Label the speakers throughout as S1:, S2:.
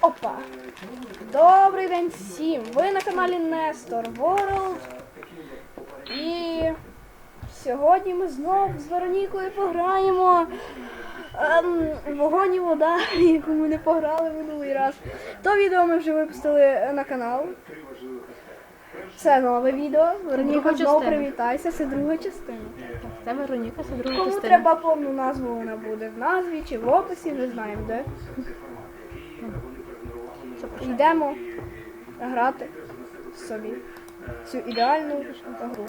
S1: Опа! Добрий день всім! Ви на каналі Нестор World. І сьогодні ми знов з Веронікою пограємо ем, вогонь і вода, яку ми не пограли минулий раз. То відео ми вже випустили на канал. Це нове відео. Вероніка знову привітайся, це друга частина.
S2: Це Вероніка, друга
S1: Кому
S2: частина.
S1: треба повну назву, вона буде в назві чи в описі, не знаємо де. Йдемо грати собі цю ідеальну гру.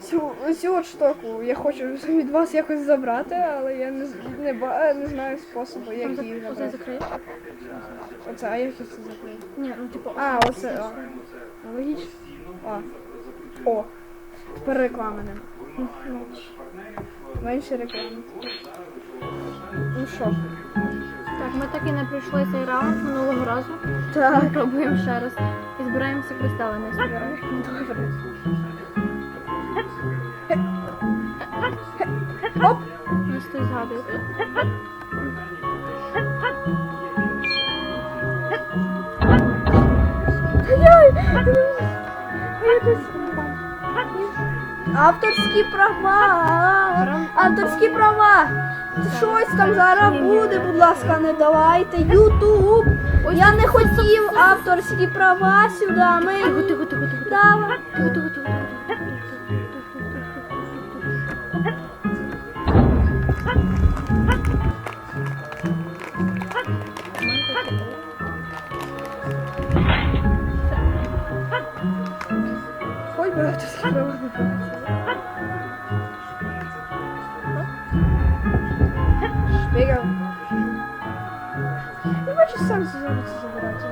S1: Цю, цю от штуку я хочу від вас якось забрати, але я не, не, не знаю способу, як її
S2: Оце
S1: забрати.
S2: закриєш?
S1: Оце, а як я це закрию?
S2: Ні, ну типу,
S1: А, оце. А. Логічно. А. О. Тепер реклами нема. Менше. Реклами. Ну що?
S2: так, ми так і не пройшли цей раунд минулого разу.
S1: Так.
S2: Пробуємо ще раз. І збираємося кристали не збираєш.
S1: Добре. Оп!
S2: Ось ти згадує.
S1: Ай-яй! Авторські права! Авторські права! Щось там зараз буде, будь ласка, не давайте. Ютуб! Я не хотів авторські права сюди. Ми. Давай. Ой, би сенсу зараз забирати.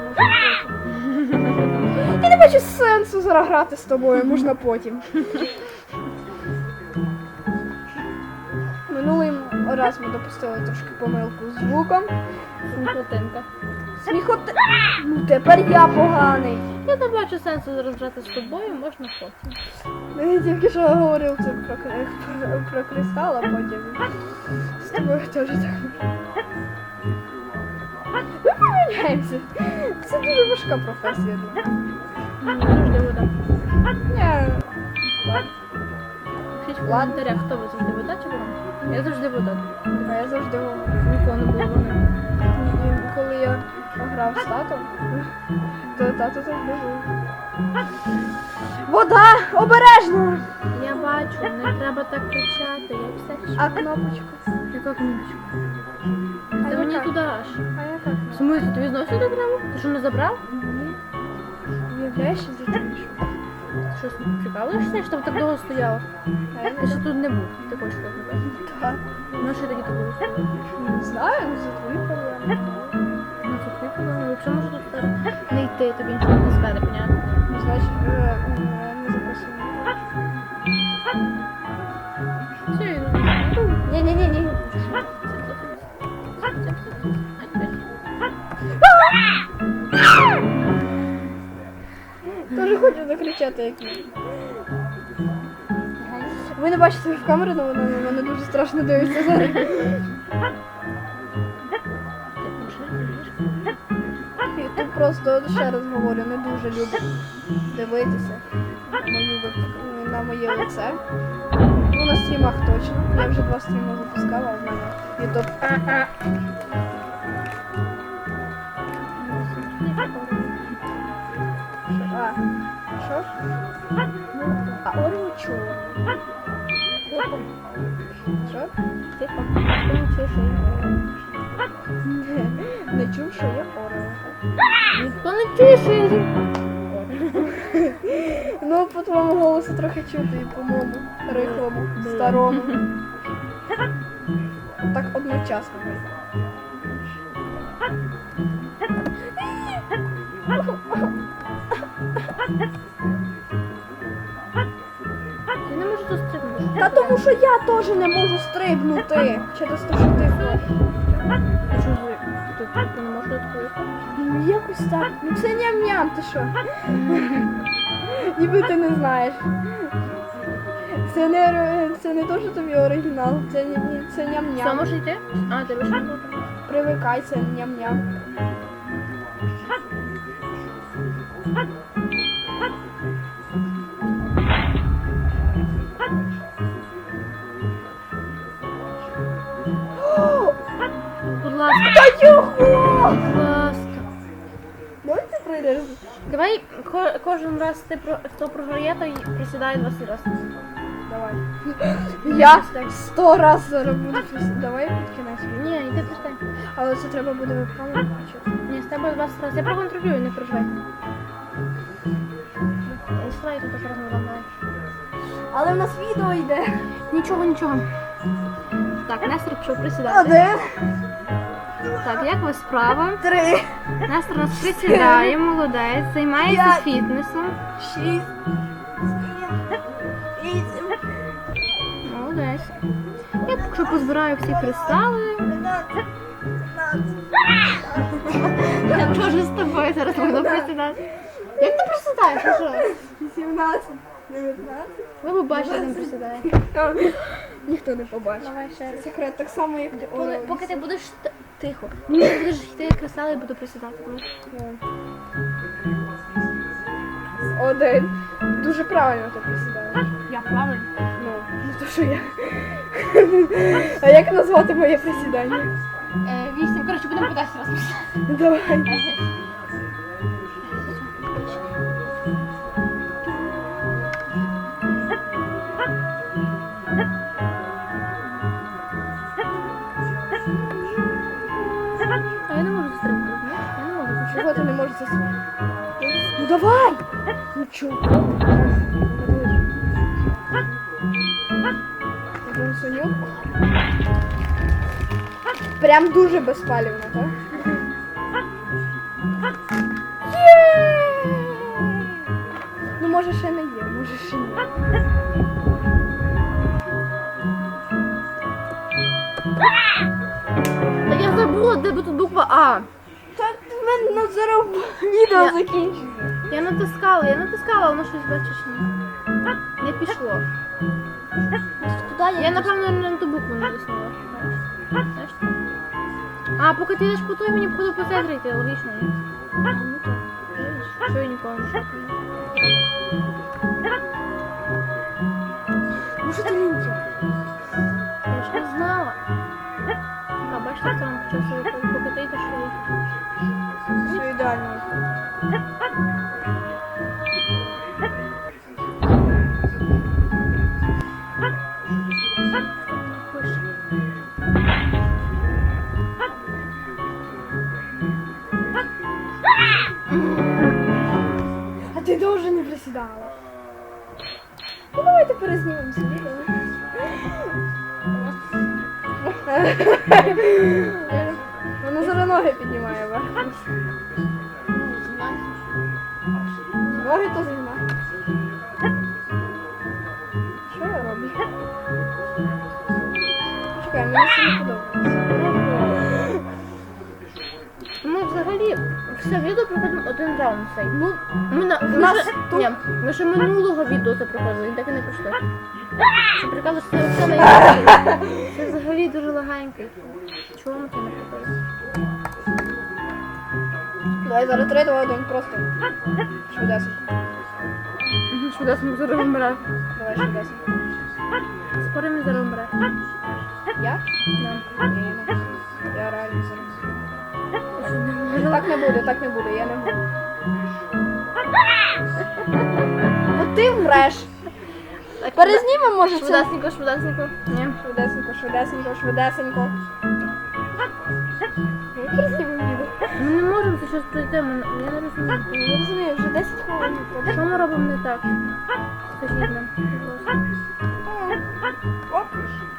S1: Я не бачу сенсу зараз грати з тобою, можна потім. Минулий раз ми допустили трошки помилку з звуком.
S2: Сміхотинка.
S1: Сміхоти. Ну тепер я поганий.
S2: Я не бачу сенсу зараз грати з тобою, можна потім.
S1: Я тільки що говорив це про, про, про кристал, а потім з тобою теж так. Ми. Це дуже важка професія
S2: Завжди вода. Хто ви завжди вода чи вода? Я завжди вода.
S1: А я завжди.
S2: Ніколи не було вони.
S1: І Коли я грав з татом, то тато завжди був. Вода! Обережно!
S2: Я бачу, не треба так кричати, я все
S1: А кнопочку?
S2: Яка кнопочка? Та мені туди аж.
S1: А яка
S2: В
S1: кнопка?
S2: смислі, тобі знову сюди треба? Ти що не забрав?
S1: Ні. Уявляєш, що ти там що?
S2: Прикалуєшся, що так довго
S1: я
S2: Ти ще тут не був. Ти хочеш тут не.
S1: Так.
S2: Ну що тоді тут було?
S1: Не знаю, ну твої проблеми.
S2: Ну ти проблема. Якщо може тут не йти, тобі нічого не скаже, понятно?
S1: Ну, значить, хочу закричати, як він. Ви не бачите в камеру, але вона на мене дуже страшно дивиться зараз. Тут просто ще раз говорю, не дуже люблю дивитися на, на моє лице. Ну, на стрімах точно. Я вже два стріми запускала, а в мене ютуб. Що ж? А Оріо чула. Що?
S2: Тихо. Ти не чуєш, що я
S1: Не, чув, що є Оріо.
S2: Ніхто не чує, що я
S1: Ну, по твоєму голосу трохи чути і по моєму рихлому, старому. Так одночасно. Та тому що я теж не можу стрибнути. Через те, що ти
S2: тут не
S1: Якось так. Ну це ням-ням, ти що? Ніби ти не знаєш. Це не, це не то, що тобі оригінал, це, це ням-ням.
S2: може йти? А, ти вийшов?
S1: привикай, це ням-ням. Давай
S2: ко- кожен раз ти про хто програє, той присідає 20 разів.
S1: Давай. Я сто раз зараз буду присідати. Давай під кінець.
S2: Ні, йди пристань.
S1: Але це треба буде випадати.
S2: Ні, з тебе 20 разів. Я проконтролюю, не переживай. Не слай тут давай.
S1: Але в нас відео йде.
S2: Нічого, нічого. Так, Нестор пішов присідати.
S1: Один,
S2: Так, як ви справа?
S1: три,
S2: нас присідає, молодець, займається
S1: П'ять.
S2: фітнесом.
S1: шість, вісім,
S2: Молодець. Я поки що позбираю всі кристали. Я теж з тобою зараз буду присідати. Як ти присідаєш? а що?
S1: дев'ятнадцять.
S2: Ви побачите, як він присідає.
S1: Ніхто не побачить.
S2: Давай ще раз.
S1: Секрет так само, як ти.
S2: Коли, поки ти будеш т- тихо. Ні, ти будеш йти кристали і буду присідати.
S1: Один. Дуже правильно ти присідаєш.
S2: Я правильно.
S1: Ну, не то, що я. А як назвати моє присідання?
S2: Е, вісім. Коротше, будемо по 10 разів.
S1: Давай. чого? Сонюк. Прям дуже безпалівно, так? Ну може ще не є, може ще ні.
S2: Та я забула, де тут буква А.
S1: Та в мене на зараз відео закінчиться.
S2: Я натискала, я натискала, воно щось бачиш ні. Не пішло.
S1: Куди
S2: Я напевно на ту букву натиснула. А, поки ти йдеш по той, мені походу по центрі йти, логічно? Ну Що я нікого не шукаю.
S1: Може ти ліньки?
S2: Я ж не знала. А, бачите, там почався поки ти йдеш, що.
S1: Все ідеально. Дуже. Ну давайте перезнімемо це відео. Вона зараз ноги піднімає вверх. Ноги то зігнає. Що я роблю? Чекай, мені це не подобається.
S2: Ми взагалі все відео проходимо один раунд цей.
S1: Ну,
S2: Ми на ми
S1: тут-
S2: ні, ми ще минулого відео це проходили, і так і не пройшли. Що це все на Це взагалі дуже легенький. Чого ми це не проходили?
S1: давай зараз 3, 2, 1, просто. Швидесенько.
S2: Швидесенько зараз вмре.
S1: Давай швидесенько.
S2: Скоро він зараз вмре.
S1: Я? Ні, не. Я реально зараз. Так не буде, так не буде, я не буду. Ну ти вмреш. Перезнімемо, може, це?
S2: Швидесенько, швидесенько. Ні.
S1: Швидесенько, швидесенько, швидесенько. Ну.
S2: Ми не можемо це щось пройти, ми... я не розумію.
S1: Я розумію, вже 10 хвилин.
S2: Що ми робимо не так? Скажіть нам, будь ласка.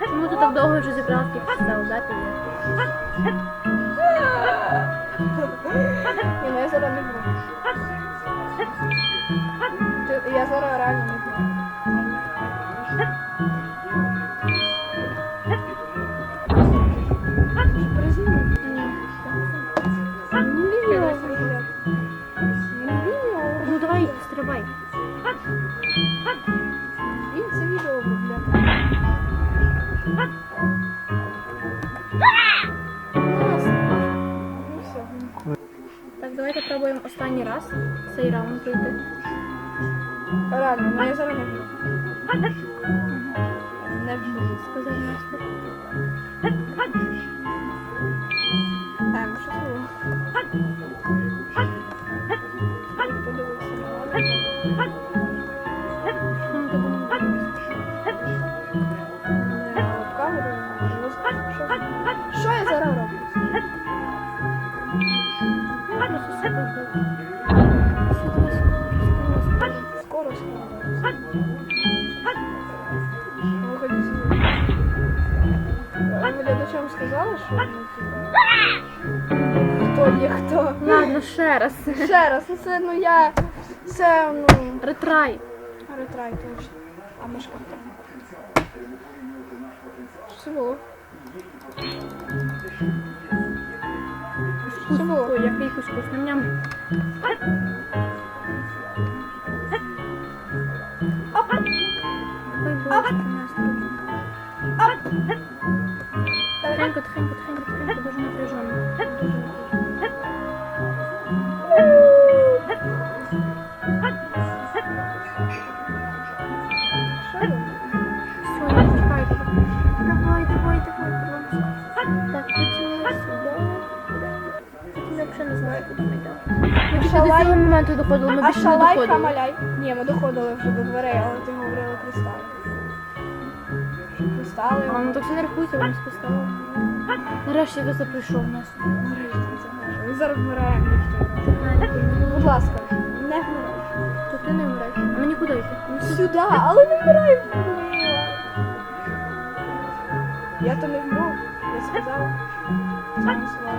S2: Чому ти так довго вже зібрав тих підстав, да, тобі?
S1: Ні, ну я зараз не буду. Ти- Я зараз реально не буду. Відео. Ну
S2: давай, стрибай.
S1: Він це відео обробляє.
S2: Давайте пробуємо останній раз цей раунд пройти.
S1: Реально, ну я зараз не вб'ю. Не вб'ю.
S2: Сказав Настя.
S1: Ем, що
S2: сюди. Ладно, ще раз.
S1: Ще раз, ну це ну я. Це ну.
S2: Ретрай.
S1: Ретрай точно. А мишка там. Що було? Що було?
S2: Який кускус. Ням-ням. Ой, боже, Нестор. Тихенько, тихенько, тихенько, тихенько, доходили, ми
S1: А
S2: більше не
S1: шалай
S2: доходили.
S1: хамаляй. Ні, ми доходили вже до дверей, але ти говорила кристали. Кристали.
S2: А, ну так все не рахується, вам списало. Нарешті хтось прийшов нас.
S1: Нарешті це. Ми зараз вмираємо ніхто. Будь ласка, не вмирай.
S2: То ти не вмираєш. А мені куди йти? Мені сюди.
S1: Але не вмирай, Мила. Я то не вмру, я сказала. Саме слово.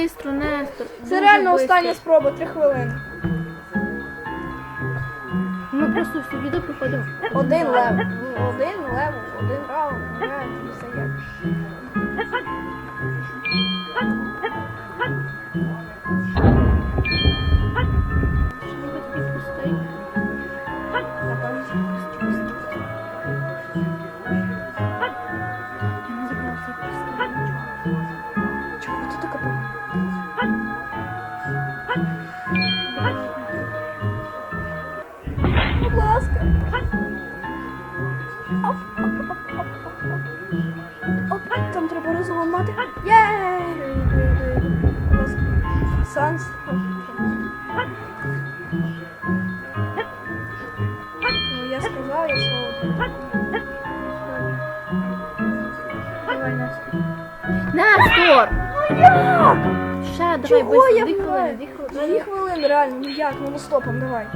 S2: Бистро, Нестор.
S1: Це реально остання спроба, три хвилини.
S2: Ми просто всю відео проходимо.
S1: Один левел. Ну, Один левел, один раунд. Реально, все є.
S2: Давай,
S1: Чого я
S2: дві хвилини, дві хвилини.
S1: дві хвилини, реально, ну як, ну стопом, давай.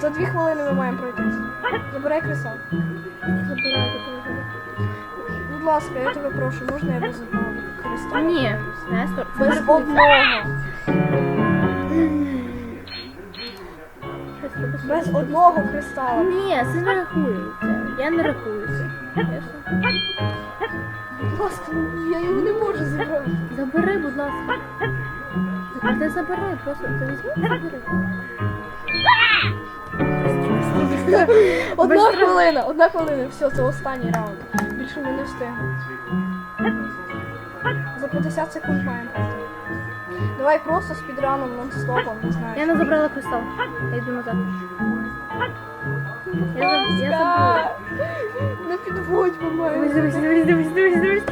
S1: За дві хвилини ми маємо пройти. Забирай кресал.
S2: Забирай, забирай.
S1: Будь ласка, я тебе прошу, можна я без одного кристалу?
S2: ні, Нестор,
S1: Без одного. Без одного кристалу.
S2: Ні, це не рахується. Я не рахуюся.
S1: Ласка, я його не можу зібрати.
S2: Забери, будь ласка. А ти забери, просто ти візьми, забери.
S1: Одна хвилина, одна хвилина, все, це останній раунд. Більше ми не встигнемо. За 50 секунд маємо. Давай просто спідраном нон-стопом, не знаю.
S2: Я не забрала кристал. Я йду назад. Я, заб... я забула.
S1: Ласка! Підводь, бо
S2: Дивись,
S1: маю.
S2: дивись, дивись, дивись, дивись, дивись.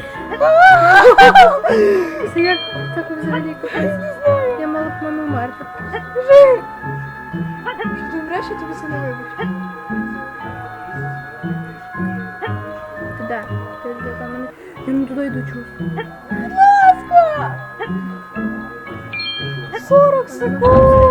S2: Це як так взагалі капець. Я мала б маму вмерти.
S1: Скажи! Що ти вмреш, я тобі це не вибачу.
S2: Ти де? Ти де там мене? Я не туди йду чогось.
S1: Будь ласка! 40 секунд!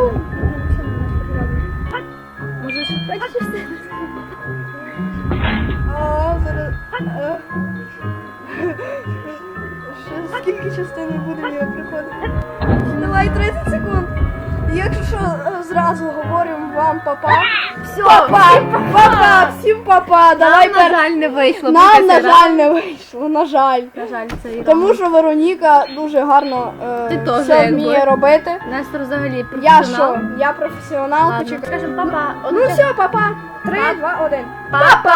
S1: Скільки частин ми будемо його приходити? Давай 30 секунд. Якщо що, е, зразу говоримо вам папа.
S2: Все,
S1: Папа! Папа! Всім папа! Давай
S2: Нам, на
S1: пер...
S2: жаль, не вийшло.
S1: Нам, на жаль, не вийшло, на жаль.
S2: На жаль, це і
S1: Тому що Вероніка дуже гарно е,
S2: Ти теж,
S1: все
S2: якби.
S1: вміє робити.
S2: Нестор взагалі
S1: Я що? Я професіонал,
S2: Ладно,
S1: почекай.
S2: скажемо папа.
S1: Ну все, папа. Три, два, один.
S2: Папа!